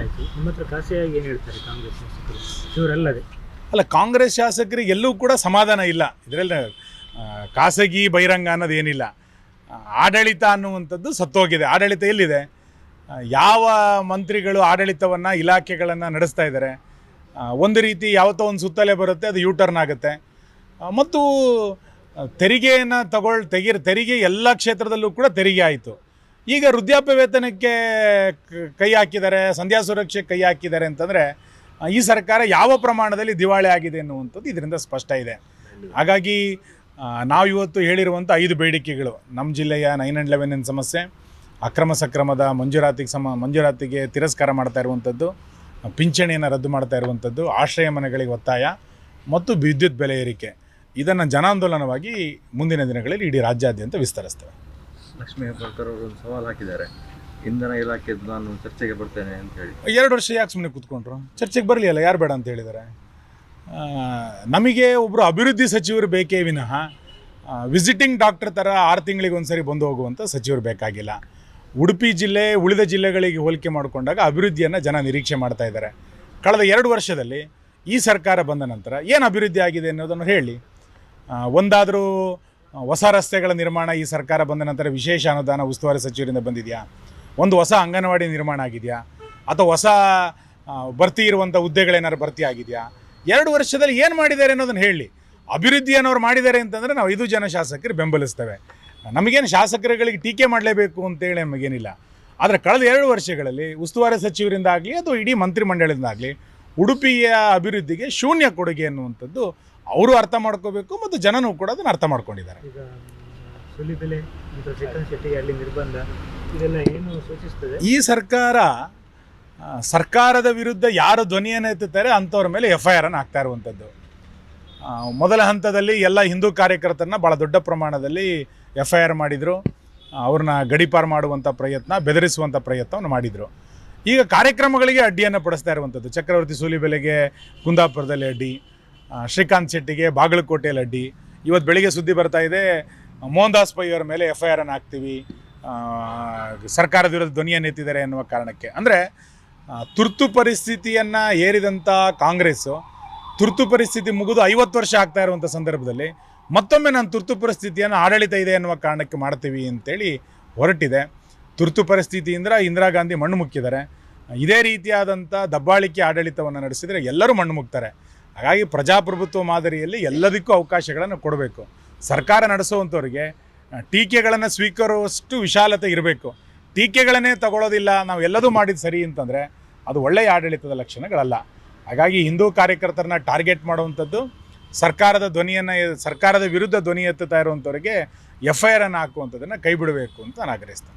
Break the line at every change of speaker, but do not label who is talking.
ಆಯಿತು ನಿಮ್ಮ ಹತ್ರ ಖಾಸಗಿಯಾಗಿ ಏನು ಹೇಳ್ತಾರೆ ಕಾಂಗ್ರೆಸ್ ಶಾಸಕರು? ಇವರಲ್ಲದೆ.
ಅಲ್ಲ, ಕಾಂಗ್ರೆಸ್ ಶಾಸಕರಿಗೆ ಎಲ್ಲೂ ಕೂಡ ಸಮಾಧಾನ ಇಲ್ಲ. ಇದರಲ್ಲಿ ಖಾಸಗಿ ಬಹಿರಂಗ ಅನ್ನೋದೇನಿಲ್ಲ ಆಡಳಿತ ಅನ್ನುವಂಥದ್ದು ಸತ್ತೋಗಿದೆ. ಆಡಳಿತ ಎಲ್ಲಿದೆ? ಯಾವ ಮಂತ್ರಿಗಳು ಆಡಳಿತವನ್ನು, ಇಲಾಖೆಗಳನ್ನು ನಡೆಸ್ತಾ ಇದ್ದಾರೆ? ಒಂದು ರೀತಿ ಯಾವತ್ತೋ ಒಂದು ಸುತ್ತಲೇ ಬರುತ್ತೆ, ಅದು ಯೂ ಟರ್ನ್ ಆಗುತ್ತೆ ಮತ್ತು ತೆರಿಗೆಯನ್ನು ತಗೊಳ್ ತೆಗಿ ತೆರಿಗೆ ಎಲ್ಲ ಕ್ಷೇತ್ರದಲ್ಲೂ ಕೂಡ ತೆರಿಗೆ ಆಯಿತು. ಈಗ ವೃದ್ಧಾಪ್ಯ ವೇತನಕ್ಕೆ ಕೈ ಹಾಕಿದ್ದಾರೆ, ಸಂಧ್ಯಾ ಸುರಕ್ಷೆ ಕೈ ಹಾಕಿದ್ದಾರೆ ಅಂತಂದರೆ ಈ ಸರ್ಕಾರ ಯಾವ ಪ್ರಮಾಣದಲ್ಲಿ ದಿವಾಳಿ ಆಗಿದೆ ಎನ್ನುವಂಥದ್ದು ಇದರಿಂದ ಸ್ಪಷ್ಟ ಇದೆ. ಹಾಗಾಗಿ ನಾವು ಇವತ್ತು ಹೇಳಿರುವಂಥ ಐದು ಬೇಡಿಕೆಗಳು. ನಮ್ಮ ಜಿಲ್ಲೆಯ ನೈನ್ ಆ್ಯಂಡ್ ಲೆವೆನ್ ಸಮಸ್ಯೆ, ಅಕ್ರಮ ಸಕ್ರಮದ ಮಂಜೂರಾತಿಗೆ ಸಮ, ಮಂಜೂರಾತಿಗೆ ತಿರಸ್ಕಾರ ಮಾಡ್ತಾ ಇರುವಂಥದ್ದು, ಪಿಂಚಣಿಯನ್ನು ರದ್ದು ಮಾಡ್ತಾ ಇರುವಂಥದ್ದು, ಆಶ್ರಯ ಮನೆಗಳಿಗೆ ಒತ್ತಾಯ ಮತ್ತು ವಿದ್ಯುತ್ ಬೆಲೆ ಏರಿಕೆ. ಇದನ್ನು ಜನಾಂದೋಲನವಾಗಿ ಮುಂದಿನ ದಿನಗಳಲ್ಲಿ ಇಡೀ ರಾಜ್ಯಾದ್ಯಂತ ವಿಸ್ತರಿಸ್ತೇವೆ.
ಲಕ್ಷ್ಮೀ ಹೆಬ್ಬಾಳ್ಕರ್ ಅವರು ಒಂದು ಸವಾಲು ಹಾಕಿದ್ದಾರೆ. ಇಂಧನ ಇಲಾಖೆ ನಾನು ಚರ್ಚೆಗೆ ಬರ್ತೇನೆ ಅಂತ ಹೇಳಿ.
ಎರಡು ವರ್ಷ ಯಾಕೆ ಸುಮ್ಮನೆ ಕೂತ್ಕೊಂಡ್ರು? ಚರ್ಚೆಗೆ ಬರಲಿ ಅಲ್ಲ ಯಾರು ಬೇಡ ಅಂತ ಹೇಳಿದ್ದಾರೆ ನಮಗೆ ಒಬ್ಬರು ಅಭಿವೃದ್ಧಿ ಸಚಿವರು ಬೇಕೇ ವಿನಃ ವಿಸಿಟಿಂಗ್ ಡಾಕ್ಟರ್ ಥರ ಆರು ತಿಂಗಳಿಗೆ ಒಂದು ಸರಿ ಬಂದು ಹೋಗುವಂಥ ಸಚಿವರು ಬೇಕಾಗಿಲ್ಲ. ಉಡುಪಿ ಜಿಲ್ಲೆ, ಉಳಿದ ಜಿಲ್ಲೆಗಳಿಗೆ ಹೋಲಿಕೆ ಮಾಡಿಕೊಂಡಾಗ ಅಭಿವೃದ್ಧಿಯನ್ನು ಜನ ನಿರೀಕ್ಷೆ ಮಾಡ್ತಾ ಇದ್ದಾರೆ. ಕಳೆದ ಎರಡು ವರ್ಷದಲ್ಲಿ ಈ ಸರ್ಕಾರ ಬಂದ ನಂತರ ಏನು ಅಭಿವೃದ್ಧಿ ಆಗಿದೆ ಅನ್ನೋದನ್ನು ಹೇಳಿ. ಒಂದಾದರೂ ಹೊಸ ರಸ್ತೆಗಳ ನಿರ್ಮಾಣ ಈ ಸರ್ಕಾರ ಬಂದ ನಂತರ ವಿಶೇಷ ಅನುದಾನ ಉಸ್ತುವಾರಿ ಸಚಿವರಿಂದ ಬಂದಿದೆಯಾ? ಒಂದು ಹೊಸ ಅಂಗನವಾಡಿ ನಿರ್ಮಾಣ ಆಗಿದೆಯಾ? ಅಥವಾ ಹೊಸ ಭರ್ತಿ ಇರುವಂಥ ಹುದ್ದೆಗಳೇನಾದ್ರು ಭರ್ತಿ ಆಗಿದೆಯಾ? ಎರಡು ವರ್ಷದಲ್ಲಿ ಏನು ಮಾಡಿದ್ದಾರೆ ಅನ್ನೋದನ್ನು ಹೇಳಿ. ಅಭಿವೃದ್ಧಿ ಅನ್ನೋರು ಮಾಡಿದ್ದಾರೆ ಅಂತಂದರೆ ನಾವು ಐದು ಜನ ಶಾಸಕರು ಬೆಂಬಲಿಸ್ತೇವೆ. ನಮಗೇನು ಶಾಸಕರುಗಳಿಗೆ ಟೀಕೆ ಮಾಡಲೇಬೇಕು ಅಂತೇಳಿ ನಮಗೇನಿಲ್ಲ. ಆದರೆ ಕಳೆದ ಎರಡು ವರ್ಷಗಳಲ್ಲಿ ಉಸ್ತುವಾರಿ ಸಚಿವರಿಂದ ಆಗಲಿ ಅಥವಾ ಇಡೀ ಮಂತ್ರಿಮಂಡಲದಿಂದ ಆಗಲಿ ಉಡುಪಿಯ ಅಭಿವೃದ್ಧಿಗೆ ಶೂನ್ಯ ಕೊಡುಗೆ ಅನ್ನುವಂಥದ್ದು ಅವರು ಅರ್ಥ ಮಾಡ್ಕೋಬೇಕು ಮತ್ತು ಜನನೂ ಕೂಡ ಅದನ್ನು ಅರ್ಥ ಮಾಡ್ಕೊಂಡಿದ್ದಾರೆ.
ಈಗ ಸುಲಿಬೆಲೆ ಮತ್ತು ಶ್ರೀಕಾಂತ್ ಶೆಟ್ಟಿಗೆ ಅಲ್ಲಿ ನಿರ್ಬಂಧ ಇದೆಲ್ಲ ಏನು ಸೂಚಿಸ್ತದೆ?
ಈ ಸರ್ಕಾರ ಸರ್ಕಾರದ ವಿರುದ್ಧ ಯಾರು ಧ್ವನಿಯನ್ನು ಎತ್ತುತ್ತಾರೆ ಅಂಥವ್ರ ಮೇಲೆ ಎಫ್ ಐ ಆರನ್ನು ಹಾಕ್ತಾ ಇರುವಂಥದ್ದು. ಮೊದಲ ಹಂತದಲ್ಲಿ ಎಲ್ಲ ಹಿಂದೂ ಕಾರ್ಯಕರ್ತರನ್ನ ಭಾಳ ದೊಡ್ಡ ಪ್ರಮಾಣದಲ್ಲಿ ಎಫ್ ಐ ಆರ್ ಮಾಡಿದರು. ಅವ್ರನ್ನ ಗಡಿಪಾರು ಮಾಡುವಂಥ ಪ್ರಯತ್ನ ಬೆದರಿಸುವಂಥ ಪ್ರಯತ್ನವನ್ನು ಮಾಡಿದರು. ಈಗ ಕಾರ್ಯಕ್ರಮಗಳಿಗೆ ಅಡ್ಡಿಯನ್ನು ಪಡಿಸ್ತಾ ಇರುವಂಥದ್ದು. ಚಕ್ರವರ್ತಿ ಸೂಲಿಬೆಲೆಗೆ ಕುಂದಾಪುರದಲ್ಲಿ ಅಡ್ಡಿ. ಶ್ರೀಕಾಂತ್ ಶೆಟ್ಟಿಗೆ, ಬಾಗಲಕೋಟೆ ಲಡ್ಡಿ. ಇವತ್ತು ಬೆಳಿಗ್ಗೆ ಸುದ್ದಿ ಬರ್ತಾ ಇದೆ, ಮೋಹನ್ ದಾಸ್ ಪೈ ಅವರ ಮೇಲೆ ಎಫ್ ಐ ಆರ್ ಅನ್ನು ಹಾಕ್ತೀವಿ. ಸರ್ಕಾರದ ವಿರುದ್ಧ ಧ್ವನಿಯನ್ನು ಎತ್ತಿದ್ದಾರೆ ಎನ್ನುವ ಕಾರಣಕ್ಕೆ. ಅಂದರೆ ತುರ್ತು ಪರಿಸ್ಥಿತಿಯನ್ನು ಏರಿದಂಥ ಕಾಂಗ್ರೆಸ್ಸು, ತುರ್ತು ಪರಿಸ್ಥಿತಿ ಮುಗಿದು ಐವತ್ತು ವರ್ಷ ಆಗ್ತಾ ಇರುವಂಥ ಸಂದರ್ಭದಲ್ಲಿ ಮತ್ತೊಮ್ಮೆ ನಾನು ತುರ್ತು ಪರಿಸ್ಥಿತಿಯನ್ನು ಆಡಳಿತ ಇದೆ ಎನ್ನುವ ಕಾರಣಕ್ಕೆ ಮಾಡ್ತೀವಿ ಅಂತೇಳಿ ಹೊರಟಿದೆ. ತುರ್ತು ಪರಿಸ್ಥಿತಿಯಿಂದ ಇಂದಿರಾ ಗಾಂಧಿ ಮಣ್ಣು ಮುಕ್ಕಿದ್ದಾರೆ. ಇದೇ ರೀತಿಯಾದಂಥ ದಬ್ಬಾಳಿಕೆ ಆಡಳಿತವನ್ನು ನಡೆಸಿದರೆ ಎಲ್ಲರೂ ಮಣ್ಣು ಮುಕ್ತಾರೆ. ಹಾಗಾಗಿ ಪ್ರಜಾಪ್ರಭುತ್ವ ಮಾದರಿಯಲ್ಲಿ ಎಲ್ಲದಕ್ಕೂ ಅವಕಾಶಗಳನ್ನು ಕೊಡಬೇಕು. ಸರ್ಕಾರ ನಡೆಸುವಂಥವ್ರಿಗೆ ಟೀಕೆಗಳನ್ನು ಸ್ವೀಕರಿಸುವಷ್ಟು ವಿಶಾಲತೆ ಇರಬೇಕು. ಟೀಕೆಗಳನ್ನೇ ತಗೊಳ್ಳೋದಿಲ್ಲ, ನಾವು ಎಲ್ಲದೂ ಮಾಡಿದ್ದು ಸರಿ ಅಂತಂದರೆ ಅದು ಒಳ್ಳೆಯ ಆಡಳಿತದ ಲಕ್ಷಣಗಳಲ್ಲ. ಹಾಗಾಗಿ ಹಿಂದೂ ಕಾರ್ಯಕರ್ತರನ್ನ ಟಾರ್ಗೆಟ್ ಮಾಡುವಂಥದ್ದು, ಸರ್ಕಾರದ ಧ್ವನಿಯನ್ನು, ಸರ್ಕಾರದ ವಿರುದ್ಧ ಧ್ವನಿ ಎತ್ತುತ್ತಾ ಇರುವಂಥವ್ರಿಗೆ ಎಫ್ ಐ ಆರನ್ನು ಹಾಕುವಂಥದ್ದನ್ನು ಕೈ ಬಿಡಬೇಕು ಅಂತ ನಾನು ಆಗ್ರಹಿಸ್ತೇನೆ.